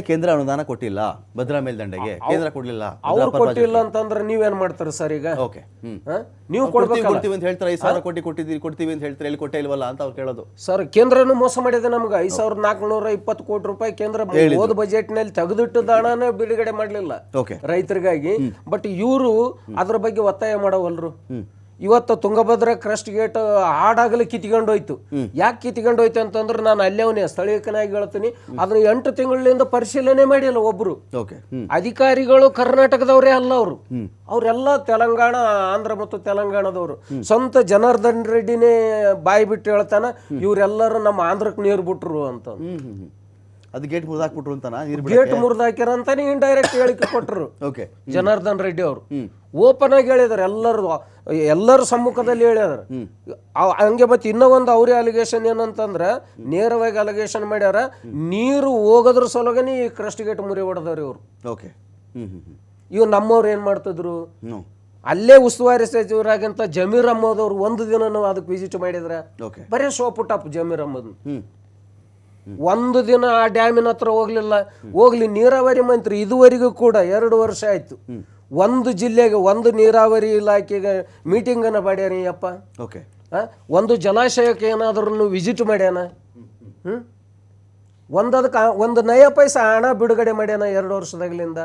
ಕೇಂದ್ರ ಅನುದಾನ ಕೊಟ್ಟಿಲ್ಲ ಭದ್ರಾ ಮೇಲ್ದಂಡೆಗೆ. ಕೇಂದ್ರ ಕೊಡ್ಲಿಲ್ಲ ಅವ್ರು ಕೊಟ್ಟಿಲ್ಲ ಅಂತಂದ್ರೆ ನೀವೇನ್ ಮಾಡ್ತಾರೆ ಸರ್ ಈಗ? ಓಕೆ? ನೀವು ಕೊಡ್ತೀವಿ ಕೊಡ್ತೀವಿ ಅಂತ ಹೇಳ್ತಾರೆ ಐದು ಸಾವಿರ ಕೋಟಿ ಕೊಟ್ಟಿದ್ದೀರಿ ಕೊಡ್ತೀವಿ ಅಂತ ಹೇಳ್ತಾರೆ ಎಲ್ಲಿ ಕೊಟ್ಟೇ ಇಲ್ವಲ್ಲ ಅಂತ ಅವ್ರು ಕೇಳೋದು. ಸರ್ ಕೇಂದ್ರನು ಮೋಸ ಮಾಡಿದೆ ನಮ್ಗೆ. ಐದ್ ಸಾವಿರದ ನಾಲ್ಕುನೂರ ಇಪ್ಪತ್ತು ಕೋಟಿ ರೂಪಾಯಿ ಕೇಂದ್ರ ಹೋದ ಬಜೆಟ್ನಲ್ಲಿ ತೆಗೆದಿಟ್ಟು ದಾಣನೇ ಬಿಡುಗಡೆ ಮಾಡ್ಲಿಲ್ಲ ಓಕೆ. ರೈತರಿಗಾಗಿ. ಬಟ್ ಇವರು ಅದ್ರ ಬಗ್ಗೆ ಒತ್ತಾಯ ಮಾಡವಲ್ರು? ಇವತ್ತು ತುಂಗಭದ್ರ ಕ್ರಸ್ಟ್ ಗೇಟ್ ಹಾಡಾಗಲಿ ಕಿತ್ಕೊಂಡು ಹೋಯ್ತು ಯಾಕೆ ಕಿತ್ಕೊಂಡು ಹೋಯ್ತು ಅಂತಂದ್ರೆ ನಾನು ಅಲ್ಲೇ ಸ್ಥಳೀಯಕನಾಗಿ ಹೇಳ್ತೀನಿ. ಅದನ್ನ ಎಂಟು ತಿಂಗಳಿಂದ ಪರಿಶೀಲನೆ ಮಾಡಿಲ್ಲ ಒಬ್ರು. ಅಧಿಕಾರಿಗಳು ಕರ್ನಾಟಕದವರೇ ಅಲ್ಲ ಅವರು. ಅವರೆಲ್ಲ ತೆಲಂಗಾಣ ಆಂಧ್ರ ಮತ್ತು ತೆಲಂಗಾಣದವರು. ಸ್ವಂತ ಜನಾರ್ದನ್ ರೆಡ್ಡಿನೇ ಬಾಯಿ ಬಿಟ್ಟು ಹೇಳ್ತಾನ ಇವರೆಲ್ಲರೂ ನಮ್ಮ ಆಂಧ್ರಕ್ಕೆ ನೀರು ಬಿಟ್ರು ಅಂತ. ಅದು ಗೇಟ್ ಮುರಿದಾಕ್ಬಿಟ್ರು ಅಂತ ನೀರು ಗೇಟ್ ಮುರಿದಾಕ್ಯಾರ ಅಂತಾನೆ ಇಂಡೈರೆಕ್ಟ್ ಹೇಳಿಕೆ ಕೊಟ್ಟರು ಓಕೆ ಜನಾರ್ದನ್ ರೆಡ್ಡಿ ಅವರು. ಓಪನ್ ಆಗಿ ಹೇಳಿದಾರೆ ಎಲ್ಲರೂ ಎಲ್ಲರ ಸಮ್ಮುಖದಲ್ಲಿ ಹೇಳಿದಾರೆ. ಹಂಗೆ ಮತ್ತೆ ಇನ್ನೂ ಒಂದು ಅವ್ರೇ ಅಲಿಗೇಷನ್ ಏನಂತಂದ್ರೆ ನೇರವಾಗಿ ಅಲಿಗೇಷನ್ ಮಾಡ್ಯಾರ ನೀರು ಹೋಗೋದ್ರ ಸಲುವಾಗಿ ಈ ಕ್ರಸ್ಟ್ ಗೇಟ್ ಮುರಿ ಹೊಡೆದವ್ರಿ ಇವರು. ಓಕೆ ಇವ್ ನಮ್ಮವ್ರು ಏನ್ ಮಾಡ್ತಿದ್ರು? ಅಲ್ಲೇ ಉಸ್ತುವಾರಿ ಸಚಿವರಾಗಿಂತ ಜಮೀರ್ ಅಹಮದ್ ಒಂದು ದಿನ ಅದಕ್ಕೆ ವಿಸಿಟ್ ಮಾಡಿದ್ರೆ ಬರೀ ಶೋ ಪುಟ್ಟಪ್ಪ ಜಮೀರ್ ಅಹಮದ್ ಹ್ಮ್. ಒಂದು ದಿನ ಆ ಡ್ಯಾಮಿನ ಹತ್ರ ಹೋಗ್ಲಿಲ್ಲ. ಹೋಗ್ಲಿ ನೀರಾವರಿ ಮಂತ್ರಿ ಇದುವರೆಗೂ ಕೂಡ ಎರಡು ವರ್ಷ ಆಯ್ತು. ಒಂದು ಜಿಲ್ಲೆಗೆ ಒಂದು ನೀರಾವರಿ ಇಲಾಖೆಗೆ ಮೀಟಿಂಗ್ ಅನ್ನ ಮಾಡ್ಯಾನ ಅಪ್ಪ ಓಕೆ? ಒಂದು ಜಲಾಶಯಕ್ಕೆ ಏನಾದ್ರೂ ವಿಸಿಟ್ ಮಾಡ್ಯಾನ? ಹ್ಮ್? ಒಂದದಕ್ಕೆ ಒಂದು ನಯ ಪೈಸೆ ಹಣ ಬಿಡುಗಡೆ ಮಾಡ್ಯಾನ ಎರಡು ವರ್ಷದಾಗಲಿಂದ.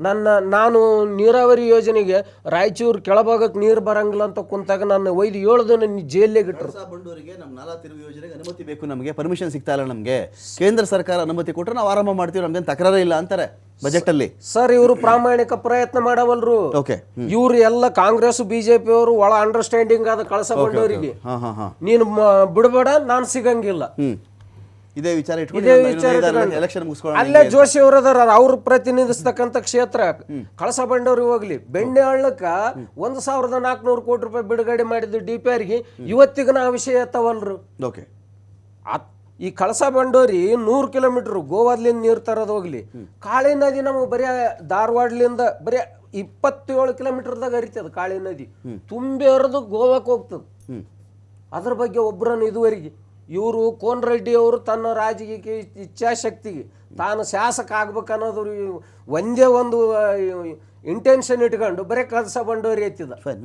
ನನ್ನ ನಾನು ನೀರಾವರಿ ಯೋಜನೆಗೆ ರಾಯಚೂರು ಕೆಳಭಾಗಕ್ಕೆ ನೀರು ಬರಂಗಿಲ್ಲ ಅಂತ ಕುಂತಾಗ ನಾನು ಒಯ್ದು ಏಳು ದಿನ ಜೈಲಿಗೆ ಇಟ್ಟರು ಬಂಡೂರಿಗೆ ನಮ್ಮ ನಾಲಾ ತಿರುವು ಯೋಜನೆಗೆ ಅನುಮತಿ ಬೇಕು ನಮಗೆ. ಪರ್ಮಿಷನ್ ಸಿಗ್ತಾ ಇಲ್ಲ ನಮಗೆ. ಕೇಂದ್ರ ಸರ್ಕಾರ ಅನುಮತಿ ಕೊಟ್ಟರೆ ನಾವು ಆರಂಭ ಮಾಡ್ತೀವಿ. ನಮ್ಗೇನು ತಕರಾರೇ ಇಲ್ಲ ಅಂತಾರೆ ಬಜೆಟ್ ಅಲ್ಲಿ ಸರ್ ಇವರು ಪ್ರಾಮಾಣಿಕ ಪ್ರಯತ್ನ ಮಾಡವಲ್ರು. ಓಕೆ. ಇವ್ರು ಎಲ್ಲ ಕಾಂಗ್ರೆಸ್ ಬಿಜೆಪಿ ಅವರು ಒಳ ಅಂಡರ್ಸ್ಟ್ಯಾಂಡಿಂಗ್ ಆದ ಕಳಸ ಹಾ ನೀನು ಮ- ಬಿಡಬೇಡ ನಾನು ಸಿಗಂಗಿಲ್ಲ. ಇದೇ ವಿಚಾರ ಇಟ್ಕೊಂಡು. ಎಲೆಕ್ಷನ್ ಮುಗಿಸ್ಕೊಂಡು ಅಲ್ಲೇ ಜೋಶಿ ಅವರು ಅದಾರ ಅವ್ರು ಪ್ರತಿನಿಧಿಸ್ತಕ್ಕಂಥ ಕ್ಷೇತ್ರ. ಕಳಸ ಬಂಡವರು ಹೋಗ್ಲಿ ಬೆಣ್ಣೆ ಹಳ್ಳಕ್ಕ ಒಂದ್ ಸಾವಿರದ ನಾಲ್ಕುನೂರು ಕೋಟಿ ರೂಪಾಯಿ ಬಿಡುಗಡೆ ಮಾಡಿದ್ದು ಡಿ ಪಿ ಆರ್ಗೆ ಇವತ್ತಿಗನ ನಾ ವಿಷಯ ಎತ್ತವಲ್ರು. ಓಕೆ. ಈ ಕಳಸ ಬಂಡೋರಿ ನೂರು ಕಿಲೋಮೀಟರ್ ಗೋವಾದ್ಲಿಂದ ನೀರು ತರೋದು ಹೋಗ್ಲಿ. ಕಾಳಿ ನದಿ ನಮಗೆ ಬರೀ ಧಾರವಾಡ್ಲಿಂದ ಬರೀ ಇಪ್ಪತ್ತೇಳು ಕಿಲೋಮೀಟರ್ದಾಗ ಹರಿತದ ಕಾಳಿ ನದಿ. ತುಂಬಿ ಹರಿದು ಗೋವಾಕ್ಕೆ ಹೋಗ್ತದ. ಅದ್ರ ಬಗ್ಗೆ ಒಬ್ಬರನ್ನು ಇದುವರೆಗೆ ಇವರು ಕೋನ್ ರೆಡ್ಡಿ ಅವರು ತನ್ನ ರಾಜಕೀಯ ಇಚ್ಛಾಶಕ್ತಿಗೆ ತಾನು ಶಾಸಕ ಆಗ್ಬೇಕನ್ನೋದು ಒಂದೇ ಒಂದು ಇಂಟೆನ್ಷನ್ ಇಟ್ಕೊಂಡು ಬರೀ ಕೆಲಸ ಬಂಡೋರಿ ಎತ್ತಿದ.